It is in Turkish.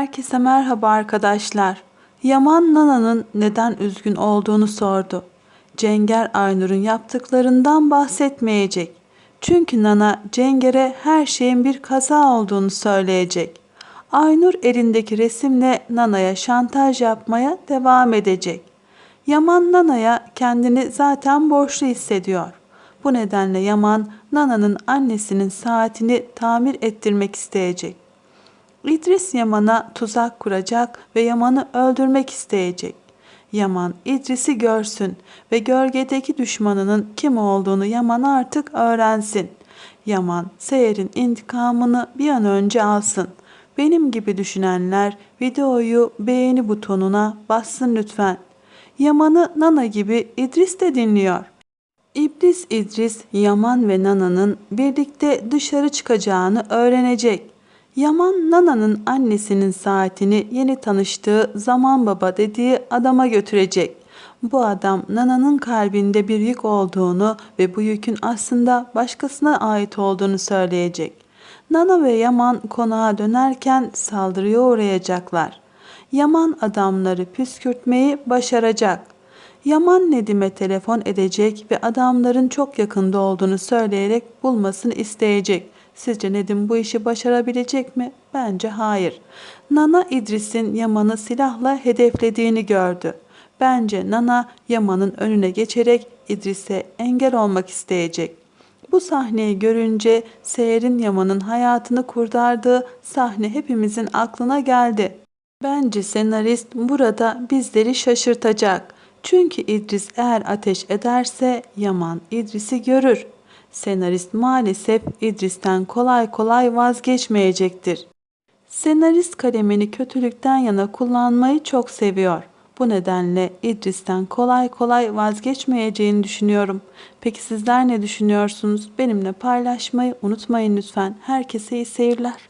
Herkese merhaba arkadaşlar. Yaman Nana'nın neden üzgün olduğunu sordu. Cenger Aynur'un yaptıklarından bahsetmeyecek. Çünkü Nana Cenger'e her şeyin bir kaza olduğunu söyleyecek. Aynur elindeki resimle Nana'ya şantaj yapmaya devam edecek. Yaman Nana'ya kendini zaten borçlu hissediyor. Bu nedenle Yaman Nana'nın annesinin saatini tamir ettirmek isteyecek. İdris Yaman'a tuzak kuracak ve Yaman'ı öldürmek isteyecek. Yaman İdris'i görsün ve gölgedeki düşmanının kim olduğunu Yaman artık öğrensin. Yaman Seher'in intikamını bir an önce alsın. Benim gibi düşünenler videoyu beğeni butonuna bassın lütfen. Yaman'ı Nana gibi İdris de dinliyor. İblis İdris, Yaman ve Nana'nın birlikte dışarı çıkacağını öğrenecek. Yaman Nana'nın annesinin saatini yeni tanıştığı Zaman Baba dediği adama götürecek. Bu adam Nana'nın kalbinde bir yük olduğunu ve bu yükün aslında başkasına ait olduğunu söyleyecek. Nana ve Yaman konağa dönerken saldırıya uğrayacaklar. Yaman adamları püskürtmeyi başaracak. Yaman Nedim'e telefon edecek ve adamların çok yakında olduğunu söyleyerek bulmasını isteyecek. Sizce Nedim bu işi başarabilecek mi? Bence hayır. Nana İdris'in Yaman'ı silahla hedeflediğini gördü. Bence Nana Yaman'ın önüne geçerek İdris'e engel olmak isteyecek. Bu sahneyi görünce Seher'in Yaman'ın hayatını kurtardığı sahne hepimizin aklına geldi. Bence senarist burada bizleri şaşırtacak. Çünkü İdris eğer ateş ederse Yaman İdris'i görür. Senarist maalesef İdris'ten kolay kolay vazgeçmeyecektir. Senarist kalemini kötülükten yana kullanmayı çok seviyor. Bu nedenle İdris'ten kolay kolay vazgeçmeyeceğini düşünüyorum. Peki sizler ne düşünüyorsunuz? Benimle paylaşmayı unutmayın lütfen. Herkese iyi seyirler.